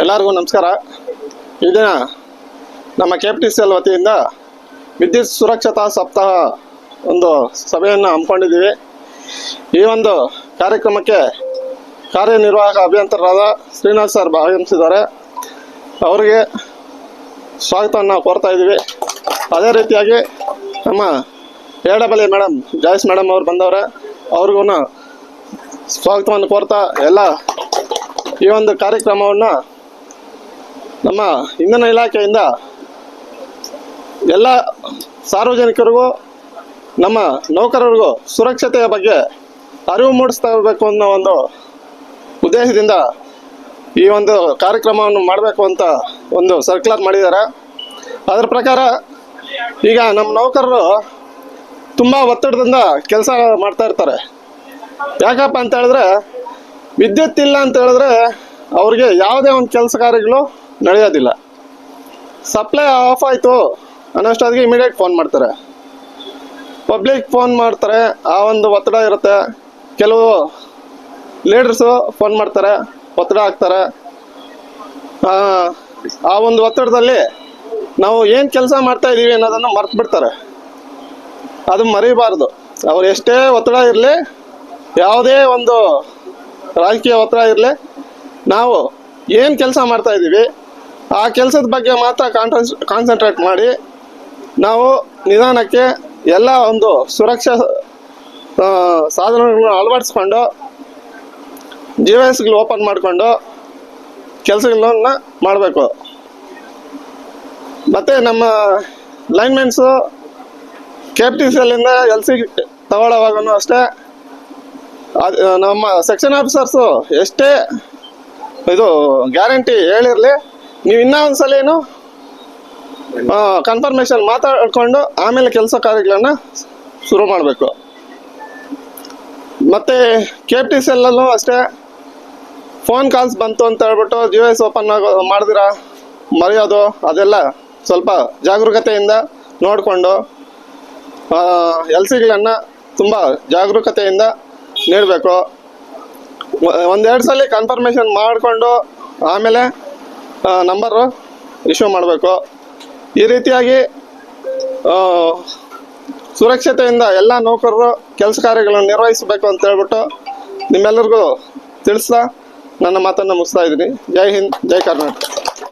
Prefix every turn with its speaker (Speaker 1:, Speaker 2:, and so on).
Speaker 1: ಎಲ್ಲರಿಗೂ ನಮಸ್ಕಾರ. ಈ ದಿನ ನಮ್ಮ ಕೆ ಟಿ ಸಿ ಎಲ್ ವತಿಯಿಂದ ವಿದ್ಯುತ್ ಸುರಕ್ಷತಾ ಸಪ್ತಾಹ ಒಂದು ಸಭೆಯನ್ನು ಹಮ್ಮಿಕೊಂಡಿದ್ದೀವಿ. ಈ ಒಂದು ಕಾರ್ಯಕ್ರಮಕ್ಕೆ ಕಾರ್ಯನಿರ್ವಾಹಕ ಅಭಿಯಂತರರಾದ ಶ್ರೀನಾಥ್ ಸರ್ ಭಾಗವಹಿಸಿದ್ದಾರೆ. ಅವರಿಗೆ ಸ್ವಾಗತವನ್ನು ಕೋರ್ತಾ ಇದ್ದೀವಿ. ಅದೇ ರೀತಿಯಾಗಿ ನಮ್ಮ ಏಡಬಲಿ ಮೇಡಮ್ ಜಾಯ್ಸ್ ಮೇಡಮ್ ಅವ್ರು ಬಂದವ್ರೆ, ಅವ್ರಿಗೂ ಸ್ವಾಗತವನ್ನು ಕೋರ್ತಾ ಎಲ್ಲ ಈ ಒಂದು ಕಾರ್ಯಕ್ರಮವನ್ನು ನಮ್ಮ ಇಂಧನ ಇಲಾಖೆಯಿಂದ ಎಲ್ಲ ಸಾರ್ವಜನಿಕರಿಗೂ, ನಮ್ಮ ನೌಕರರಿಗೂ ಸುರಕ್ಷತೆಯ ಬಗ್ಗೆ ಅರಿವು ಮೂಡಿಸ್ತಾ ಇರಬೇಕು ಅನ್ನೋ ಒಂದು ಉದ್ದೇಶದಿಂದ ಈ ಒಂದು ಕಾರ್ಯಕ್ರಮವನ್ನು ಮಾಡಬೇಕು ಅಂತ ಒಂದು ಸರ್ಕ್ಯುಲರ್ ಮಾಡಿದ್ದಾರೆ. ಅದರ ಪ್ರಕಾರ ಈಗ ನಮ್ಮ ನೌಕರರು ತುಂಬ ಒತ್ತಡದಿಂದ ಕೆಲಸ ಮಾಡ್ತಾ ಇರ್ತಾರೆ. ಯಾಕಪ್ಪ ಅಂತ ಹೇಳಿದ್ರೆ, ವಿದ್ಯುತ್ ಇಲ್ಲ ಅಂತ ಹೇಳಿದ್ರೆ ಅವ್ರಿಗೆ ಯಾವುದೇ ಒಂದು ಕೆಲಸ ಕಾರ್ಯಗಳು ನಡೆಯೋದಿಲ್ಲ. ಸಪ್ಲೈ ಆಫ್ ಆಯಿತು. ಅನ್ನೋಷ್ಟೊತ್ತಿಗೆ ಇಮಿಡಿಯೇಟ್ ಫೋನ್ ಮಾಡ್ತಾರೆ. ಪಬ್ಲಿಕ್ ಫೋನ್ ಮಾಡ್ತಾರೆ. ಆ ಒಂದು ಒತ್ತಡ ಇರುತ್ತೆ. ಕೆಲವು ಲೀಡರ್ಸು ಫೋನ್ ಮಾಡ್ತಾರೆ. ಒತ್ತಡ ಹಾಕ್ತಾರೆ. ಆ, ಒಂದು ಒತ್ತಡದಲ್ಲಿ ನಾವು ಏನು ಕೆಲಸ ಮಾಡ್ತಾ ಇದ್ದೀವಿ ಅನ್ನೋದನ್ನು ಮರ್ತು ಬಿಡ್ತಾರೆ ಅದು ಮರಿಬಾರ್ದು. ಅವ್ರು ಎಷ್ಟೇ ಒತ್ತಡ ಇರಲಿ ಯಾವುದೇ ಒಂದು ರಾಜಕೀಯ ಒತ್ತಡ ಇರಲಿ ನಾವು ಏನು ಕೆಲಸ ಮಾಡ್ತಾ ಇದ್ದೀವಿ ಆ ಕೆಲಸದ ಬಗ್ಗೆ ಮಾತ್ರ ಕಾನ್ಟ್ರಸ್ ಕಾನ್ಸಂಟ್ರೇಟ್ ಮಾಡಿ ನಾವು ನಿಧಾನಕ್ಕೆ ಎಲ್ಲ ಒಂದು ಸುರಕ್ಷಾ ಸಾಧನಗಳನ್ನು ಸಾಧನಗಳನ್ನ ಅಳವಡಿಸ್ಕೊಂಡು ಜಿ ಎಸ್ಗಳು ಓಪನ್ ಮಾಡಿಕೊಂಡು ಕೆಲಸಗಳನ್ನ ಮಾಡಬೇಕು. ಮತ್ತು ನಮ್ಮ linemen K P T C ಎಲ್ಲಿಂದ ಎಲ್ ಸಿ ತಗೊಳ್ಳೋವಾಗೂ ಅಷ್ಟೇ. ಅದು, ನಮ್ಮ ಸೆಕ್ಷನ್ ಆಫೀಸರ್ಸು ಎಷ್ಟೇ ಇದು ಗ್ಯಾರಂಟಿ ಹೇಳಿರಲಿ ನೀವು ಇನ್ನೂ ಒಂದ್ಸಲ ಏನು? ಕನ್ಫರ್ಮೇಷನ್ ಮಾತಾಡ್ಕೊಂಡು ಆಮೇಲೆ ಕೆಲಸ ಕಾರ್ಯಗಳನ್ನ ಶುರು ಮಾಡಬೇಕು. ಮತ್ತೆ ಕೆ ಪಿ ಸಿ ಎಲ್ಲಲ್ಲೂ ಅಷ್ಟೇ. ಫೋನ್ ಕಾಲ್ಸ್ ಬಂತು ಅಂತ ಹೇಳ್ಬಿಟ್ಟು ಯು ಎಸ್ ಓಪನ್ ಆಗೋ, ಮಾಡಿದಿರಾ? ಮರೆಯೋದು, ಅದೆಲ್ಲ ಸ್ವಲ್ಪ ಜಾಗರೂಕತೆಯಿಂದ ನೋಡಿಕೊಂಡು ಎಲ್ ಸಿಗಳನ್ನು ತುಂಬ ಜಾಗರೂಕತೆಯಿಂದ ನೀಡಬೇಕು. ಒಂದೆರಡು ಸಲ ಕನ್ಫರ್ಮೇಷನ್ ಮಾಡಿಕೊಂಡು ಆಮೇಲೆ ನಂಬರು ಇಶ್ಯೂ ಮಾಡಬೇಕು. ಈ ರೀತಿಯಾಗಿ ಸುರಕ್ಷತೆಯಿಂದ ಎಲ್ಲ ನೌಕರರು ಕೆಲಸ ಕಾರ್ಯಗಳನ್ನು ನಿರ್ವಹಿಸಬೇಕು ಅಂತ ಹೇಳ್ಬಿಟ್ಟು ನಿಮ್ಮೆಲ್ಲರಿಗೂ ತಿಳಿಸ್ತಾ ನನ್ನ ಮಾತನ್ನು ಮುಗಿಸ್ತಾ ಇದ್ದೀನಿ. ಜೈ ಹಿಂದ್, ಜೈ ಕರ್ನಾಟಕ.